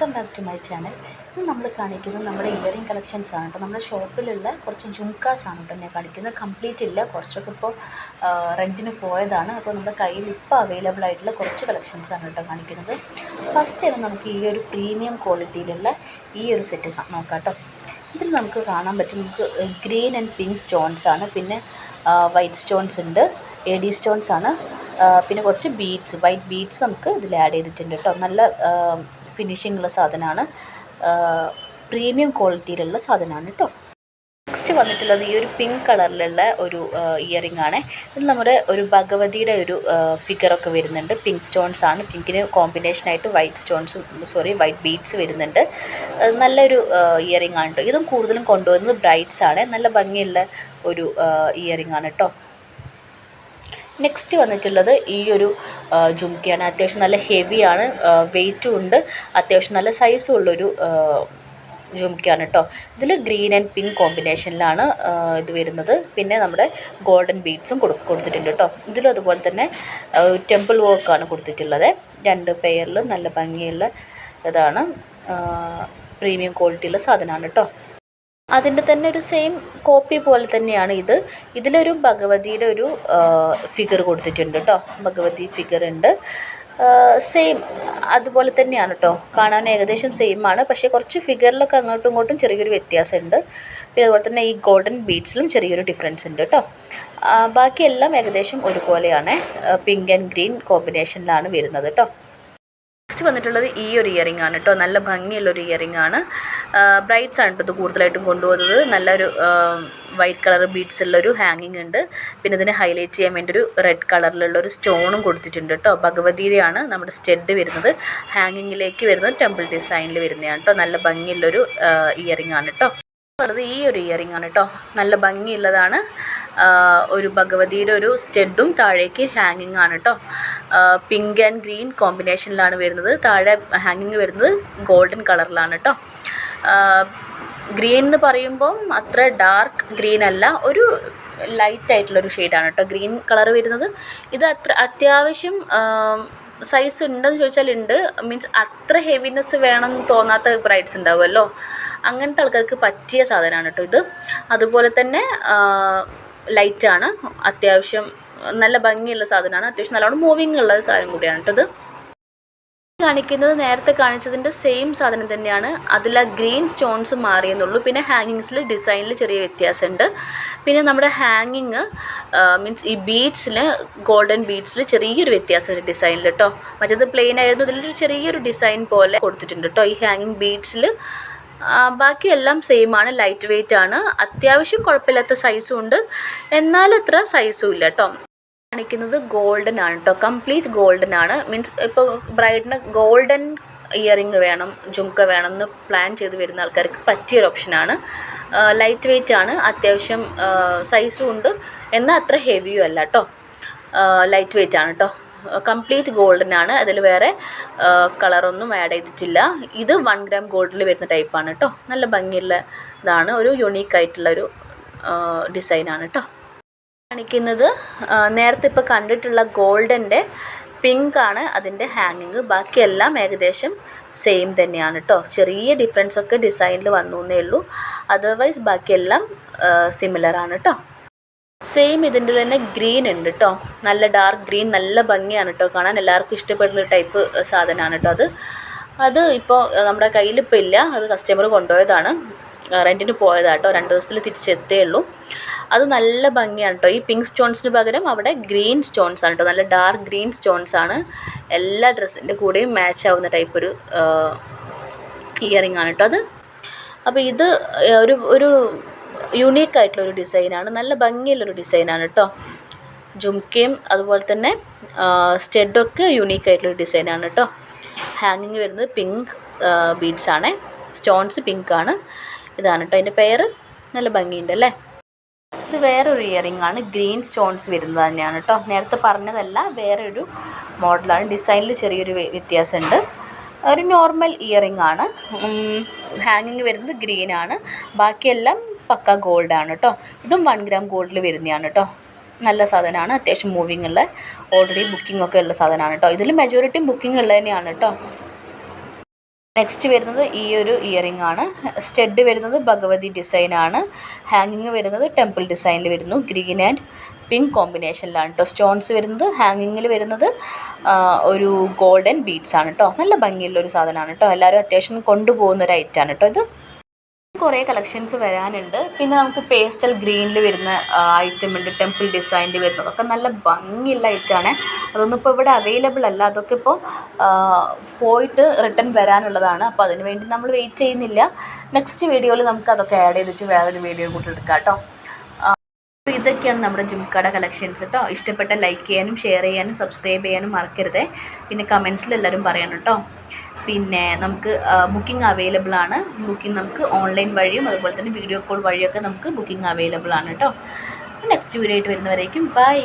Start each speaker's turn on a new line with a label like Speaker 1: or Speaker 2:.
Speaker 1: Welcome back to my channel ഇന്ന് നമ്മൾ കാണിക്കുന്നത് നമ്മുടെ ഇയറിംഗ് കളക്ഷൻസ് ആണ് കേട്ടോ. നമ്മുടെ ഷോപ്പിലുള്ള കുറച്ച് ജുംക്കാസ് ആണ് കേട്ടോ ഞാൻ കാണിക്കുന്നത്. കംപ്ലീറ്റ് ഇല്ല. കുറച്ചൊക്കെ ഇപ്പോൾ റെന്റിന് പോയതാണ്. അപ്പോൾ നമ്മുടെ കയ്യിൽ ഇപ്പോൾ അവൈലബിൾ ആയിട്ടുള്ള കുറച്ച് കളക്ഷൻസ് ആണ് കേട്ടോ കാണിക്കുന്നത്. ഫസ്റ്റ് ആണ് നമുക്ക് ഈ ഒരു പ്രീമിയം ക്വാളിറ്റിയിലുള്ള ഈ ഒരു സെറ്റ് നോക്കാം കേട്ടോ. ഇതിൽ നമുക്ക് കാണാൻ പറ്റും. നമുക്ക് ഗ്രീൻ ആൻഡ് പിങ്ക് സ്റ്റോൺസ് ആണ്. പിന്നെ വൈറ്റ് സ്റ്റോൺസ് ഉണ്ട്. എ ഡി സ്റ്റോൺസ് ആണ്. പിന്നെ കുറച്ച് ബീഡ്സ് വൈറ്റ് ബീഡ്സ് നമുക്ക് ഇതിൽ ആഡ് ചെയ്തിട്ടുണ്ട് കേട്ടോ. നല്ല ഫിനിഷിംഗ് ഉള്ള സാധനമാണ് പ്രീമിയം ക്വാളിറ്റിയിലുള്ള സാധനമാണ് കേട്ടോ നെക്സ്റ്റ് വന്നിട്ടുള്ളത് ഈ ഒരു പിങ്ക് കളറിലുള്ള ഒരു ഇയറിംഗ് ആണ്. ഇത് നമ്മുടെ ഒരു ഭഗവതിയുടെ ഒരു ഫിഗറൊക്കെ വരുന്നുണ്ട്. പിങ്ക് സ്റ്റോൺസ് ആണ്. പിങ്കിന് കോമ്പിനേഷനായിട്ട് വൈറ്റ് സ്റ്റോൺസും സോറി വൈറ്റ് ബീഡ്സ് വരുന്നുണ്ട്. നല്ലൊരു ഇയറിംഗ് ആണ് കേട്ടോ ഇതും കൂടുതലും കൊണ്ടുവന്നത് ബ്രൈറ്റ്സ് ആണ്. നല്ല ഭംഗിയുള്ള ഒരു ഇയറിംഗ് ആണ് കേട്ടോ നെക്സ്റ്റ് വന്നിട്ടുള്ളത് ഈ ഒരു ജുംക്കയാണ് അത്യാവശ്യം നല്ല ഹെവിയാണ് വെയിറ്റും ഉണ്ട്. അത്യാവശ്യം നല്ല സൈസും ഉള്ളൊരു ജുംക്കയാണ് കേട്ടോ ഇതിൽ ഗ്രീൻ ആൻഡ് പിങ്ക് കോമ്പിനേഷനിലാണ് ഇത് വരുന്നത്. പിന്നെ നമ്മുടെ ഗോൾഡൻ ബീഡ്സും കൊടു കൊടുത്തിട്ടുണ്ട് കേട്ടോ ഇതിലും അതുപോലെ തന്നെ ടെമ്പിൾ വർക്കാണ് കൊടുത്തിട്ടുള്ളത്. രണ്ട് പെയറിൽ നല്ല ഭംഗിയുള്ള ഇതാണ് പ്രീമിയം ക്വാളിറ്റിയുള്ള സാധനമാണ് കേട്ടോ അതിന്റെ തന്നെ ഒരു സെയിം കോപ്പി പോലെ തന്നെയാണ് ഇത്. ഇതിലൊരു ഭഗവതിയുടെ ഒരു ഫിഗർ കൊടുത്തിട്ടുണ്ട് കേട്ടോ ഭഗവതി ഫിഗർ ഉണ്ട്. സെയിം അതുപോലെ തന്നെയാണ് കേട്ടോ കാണാൻ ഏകദേശം സെയിം ആണ്. പക്ഷേ കുറച്ച് ഫിഗറിലൊക്കെ അങ്ങോട്ടും ഇങ്ങോട്ടും ചെറിയൊരു വ്യത്യാസമുണ്ട്. പിന്നെ അതുപോലെ തന്നെ ഈ ഗോൾഡൻ ബീഡ്സിലും ചെറിയൊരു ഡിഫറൻസ് ഉണ്ട് കേട്ടോ ബാക്കിയെല്ലാം ഏകദേശം ഒരുപോലെയാണ്. പിങ്ക് ആൻഡ് ഗ്രീൻ കോമ്പിനേഷനിലാണ് വരുന്നത് കേട്ടോ നെക്സ്റ്റ് വന്നിട്ടുള്ളത് ഈ ഒരു ഇയറിംഗ് ആണ് കേട്ടോ. നല്ല ഭംഗിയുള്ള ഒരു ഇയറിംഗ് ആണ്. ബ്രൈറ്റ്സ് ആണ് കേട്ടോ ഇത് കൂടുതലായിട്ടും കൊണ്ടുപോകുന്നത്. നല്ലൊരു വൈറ്റ് കളർ ബീഡ്സ് ഉള്ളൊരു ഹാങ്ങിങ് ഉണ്ട്. പിന്നെ ഇതിനെ ഹൈലൈറ്റ് ചെയ്യാൻ വേണ്ടി ഒരു റെഡ് കളറിലുള്ള ഒരു സ്റ്റോണും കൊടുത്തിട്ടുണ്ട് കേട്ടോ. ഭഗവതിയുടെയാണ് നമ്മുടെ സ്റ്റെഡ് വരുന്നത്. ഹാങ്ങിങ്ങിലേക്ക് വരുന്നത് ടെമ്പിൾ ഡിസൈനിൽ വരുന്നതാണ് കേട്ടോ. നല്ല ഭംഗിയുള്ളൊരു ഇയറിംഗ് ആണ് കേട്ടോ. ഉള്ളത് ഈ ഒരു ഇയറിംഗ് ആണ് കേട്ടോ നല്ല ഭംഗിയുള്ളതാണ്. ഒരു ഭഗവതിയുടെ ഒരു സ്റ്റെഡും താഴേക്ക് ഹാങ്ങിങ് ആണ് കേട്ടോ പിങ്ക് ആൻഡ് ഗ്രീൻ കോമ്പിനേഷനിലാണ് വരുന്നത്. താഴെ ഹാങ്ങിങ് വരുന്നത് ഗോൾഡൻ കളറിലാണ് കേട്ടോ ഗ്രീൻ എന്ന് പറയുമ്പം അത്ര ഡാർക്ക് ഗ്രീൻ അല്ല. ഒരു ലൈറ്റ് ആയിട്ടുള്ളൊരു ഷെയ്ഡാണ് കേട്ടോ ഗ്രീൻ കളർ വരുന്നത്. ഇത് അത്ര അത്യാവശ്യം സൈസ് ഉണ്ടെന്ന് ചോദിച്ചാൽ ഉണ്ട്. മീൻസ് അത്ര ഹെവിനെസ് വേണം തോന്നാത്ത ബ്രൈഡ്സ് ഉണ്ടാവുമല്ലോ. അങ്ങനത്തെ ആൾക്കാർക്ക് പറ്റിയ സാധനമാണ് കേട്ടോ ഇത്. അതുപോലെ തന്നെ ലൈറ്റാണ് അത്യാവശ്യം നല്ല ഭംഗിയുള്ള സാധനമാണ്. അത്യാവശ്യം നല്ലോണം മൂവിങ് ഉള്ള സാധനം കൂടിയാണ് കേട്ടോ ഇത്. കാണിക്കുന്നത് നേരത്തെ കാണിച്ചതിന്റെ സെയിം സാധനം തന്നെയാണ്. അതിൽ ആ ഗ്രീൻ സ്റ്റോൺസ് മാറിയെന്നുള്ളൂ പിന്നെ ഹാങ്ങിങ്സിൽ ഡിസൈനിൽ ചെറിയ വ്യത്യാസമുണ്ട്. പിന്നെ നമ്മുടെ ഹാങ്ങിങ് മീൻസ് ഈ ബീഡ്സിൽ ഗോൾഡൻ ബീഡ്സിൽ ചെറിയൊരു വ്യത്യാസമുണ്ട് ഡിസൈനിൽ കേട്ടോ. മറ്റേത് പ്ലെയിൻ ആയിരുന്നു. ഇതിലൊരു ചെറിയൊരു ഡിസൈൻ പോലെ കൊടുത്തിട്ടുണ്ട് കേട്ടോ. ഈ ഹാങ്ങിങ് ബീഡ്സിൽ ബാക്കിയെല്ലാം ആണ് ലൈറ്റ് വെയ്റ്റ് ആണ്. അത്യാവശ്യം കുഴപ്പമില്ലാത്ത സൈസും ഉണ്ട്. എന്നാൽ അത്ര സൈസും ഇല്ല കേട്ടോ കാണിക്കുന്നത് ഗോൾഡൻ ആണ് കേട്ടോ കംപ്ലീറ്റ് ഗോൾഡൻ ആണ്. മീൻസ് ഇപ്പോൾ ബ്രൈഡിന് ഗോൾഡൻ ഇയറിങ് വേണം ജുംക്ക വേണം എന്ന് പ്ലാൻ ചെയ്ത് വരുന്ന ആൾക്കാർക്ക് പറ്റിയൊരു ഓപ്ഷനാണ് ലൈറ്റ് വെയ്റ്റ് ആണ്. അത്യാവശ്യം സൈസും ഉണ്ട്. എന്നാൽ അത്ര ഹെവിയും അല്ല കേട്ടോ ലൈറ്റ് വെയ്റ്റ് ആണ് കേട്ടോ കംപ്ലീറ്റ് ഗോൾഡൻ ആണ് അതിൽ വേറെ കളറൊന്നും ആഡ് ചെയ്തിട്ടില്ല. ഇത് വൺ ഗ്രാം ഗോൾഡിൽ വരുന്ന ടൈപ്പാണ് കേട്ടോ നല്ല ഭംഗിയുള്ള ഇതാണ്. ഒരു യുണീക്ക് ആയിട്ടുള്ള ഒരു ഡിസൈനാണ് കേട്ടോ കാണിക്കുന്നത് നേരത്തെ ഇപ്പോൾ കണ്ടിട്ടുള്ള ഗോൾഡന്റെ പിങ്ക് ആണ് അതിന്റെ ഹാങ്ങിങ് ബാക്കിയെല്ലാം ഏകദേശം സെയിം തന്നെയാണ് കേട്ടോ ചെറിയ ഡിഫറൻസ് ഒക്കെ ഡിസൈനിൽ വന്നു എന്നേ ഉള്ളൂ. അതർവൈസ് ബാക്കിയെല്ലാം സിമിലർ ആണ് കേട്ടോ സെയിം ഇതിന്റെ തന്നെ ഗ്രീൻ ഉണ്ട് കേട്ടോ നല്ല ഡാർക്ക് ഗ്രീൻ നല്ല ഭംഗിയാണ് കേട്ടോ കാണാൻ. എല്ലാവർക്കും ഇഷ്ടപ്പെടുന്ന ഒരു ടൈപ്പ് സാധനമാണ് കേട്ടോ അത്. അത് ഇപ്പോൾ നമ്മുടെ കയ്യിൽ ഇപ്പം ഇല്ല. അത് കസ്റ്റമർ കൊണ്ടുപോയതാണ്. റെന്റിന് പോയതാണ് കേട്ടോ രണ്ട് ദിവസത്തിൽ തിരിച്ചെത്തേ ഉള്ളൂ അത് നല്ല ഭംഗിയാണ് കേട്ടോ ഈ പിങ്ക് സ്റ്റോൺസിന് പകരം അവിടെ ഗ്രീൻ സ്റ്റോൺസ് ആണ് കേട്ടോ നല്ല ഡാർക്ക് ഗ്രീൻ സ്റ്റോൺസ് ആണ്. എല്ലാ ഡ്രസ്സിന്റെ കൂടെയും മാച്ച് ആവുന്ന ടൈപ്പ് ഒരു ഇയറിംഗ് ആണ് കേട്ടോ അത്. അപ്പോൾ ഇത് ഒരു ഒരു യുണീക്ക് ആയിട്ടുള്ളൊരു ഡിസൈനാണ് നല്ല ഭംഗിയുള്ളൊരു ഡിസൈനാണ് കേട്ടോ ജുംക്കയും അതുപോലെ തന്നെ സ്റ്റെഡൊക്കെ യുണീക്ക് ആയിട്ടുള്ളൊരു ഡിസൈനാണ് കേട്ടോ ഹാങ്ങിങ് വരുന്നത് പിങ്ക് ബീഡ്സ് ആണ്. സ്റ്റോൺസ് പിങ്ക് ആണ്. ഇതാണ് കേട്ടോ അതിന്റെ പെയർ നല്ല ഭംഗിയുണ്ട് അല്ലേ? ഇത് വേറൊരു ഇയറിംഗ് ആണ്. ഗ്രീൻ സ്റ്റോൺസ് വരുന്നത് തന്നെയാണ് കേട്ടോ നേരത്തെ പറഞ്ഞതല്ല വേറൊരു മോഡലാണ് ഡിസൈനിൽ ചെറിയൊരു വ്യത്യാസമുണ്ട്. ഒരു നോർമൽ ഇയറിംഗ് ആണ്. ഹാങ്ങിങ് വരുന്നത് ഗ്രീൻ ആണ്. ബാക്കിയെല്ലാം പക്ക ഗോൾഡ് ആണ് കേട്ടോ ഇതും വൺ ഗ്രാം ഗോൾഡിൽ വരുന്നതാണ് കേട്ടോ നല്ല സാധനമാണ്. അത്യാവശ്യം മൂവിങ് ഉള്ള ഓൾറെഡി ബുക്കിംഗ് ഒക്കെ ഉള്ള സാധനമാണ് കേട്ടോ ഇതിൽ മെജോറിറ്റിയും ബുക്കിംഗ് ഉള്ളത് തന്നെയാണ് കേട്ടോ നെക്സ്റ്റ് വരുന്നത് ഈ ഒരു ഇയറിംഗ് ആണ്. സ്റ്റെഡ് വരുന്നത് ഭഗവതി ഡിസൈനാണ് ഹാങ്ങിങ് വരുന്നത് ടെമ്പിൾ ഡിസൈനിൽ വരുന്നു. ഗ്രീൻ ആൻഡ് പിങ്ക് കോമ്പിനേഷനിലാണ് കേട്ടോ സ്റ്റോൺസ് വരുന്നത് ഹാങ്ങിങ്ങിൽ വരുന്നത് ഒരു ഗോൾഡൻ ബീഡ്സ് ആണ് കേട്ടോ നല്ല ഭംഗിയുള്ള ഒരു സാധനമാണ് കേട്ടോ എല്ലാവരും അത്യാവശ്യം കൊണ്ടുപോകുന്ന ഒരു ഐറ്റാണ് കേട്ടോ ഇത്. കുറേ കളക്ഷൻസ് വരാനുണ്ട്. പിന്നെ നമുക്ക് പേസ്റ്റൽ ഗ്രീനിൽ വരുന്ന ഐറ്റം ഉണ്ട് ടെമ്പിൾ ഡിസൈനിൽ വരുന്നത്. അതൊക്കെ നല്ല ഭംഗിയുള്ള ഐറ്റമാണ്. അതൊന്നും ഇപ്പോൾ ഇവിടെ അവൈലബിൾ അല്ല. അതൊക്കെ ഇപ്പോൾ പോയിട്ട് റിട്ടേൺ വരാനുള്ളതാണ്. അപ്പോൾ അതിന് വേണ്ടി നമ്മൾ വെയിറ്റ് ചെയ്യുന്നില്ല. നെക്സ്റ്റ് വീഡിയോയിൽ നമുക്ക് അതൊക്കെ ആഡ് ചെയ്തിട്ട് വേറൊരു വീഡിയോ കൂടി എടുക്കാം കേട്ടോ. അപ്പോൾ ഇതൊക്കെയാണ് നമ്മുടെ ജുംക്കട കളക്ഷൻസ് കേട്ടോ. ഇഷ്ടപ്പെട്ട ലൈക്ക് ചെയ്യാനും ഷെയർ ചെയ്യാനും സബ്സ്ക്രൈബ് ചെയ്യാനും മറക്കരുത്. പിന്നെ കമൻസിൽ എല്ലാവരും പറയണം കേട്ടോ. പിന്നെ നമുക്ക് ബുക്കിംഗ് അവൈലബിൾ ആണ്. ബുക്കിംഗ് നമുക്ക് ഓൺലൈൻ വഴിയും അതുപോലെ തന്നെ വീഡിയോ കോൾ വഴിയൊക്കെ നമുക്ക് ബുക്കിംഗ് അവൈലബിൾ ആണ് കേട്ടോ. നെക്സ്റ്റ് വീഡിയോ ആയിട്ട് വരുന്നവരേക്കും ബൈ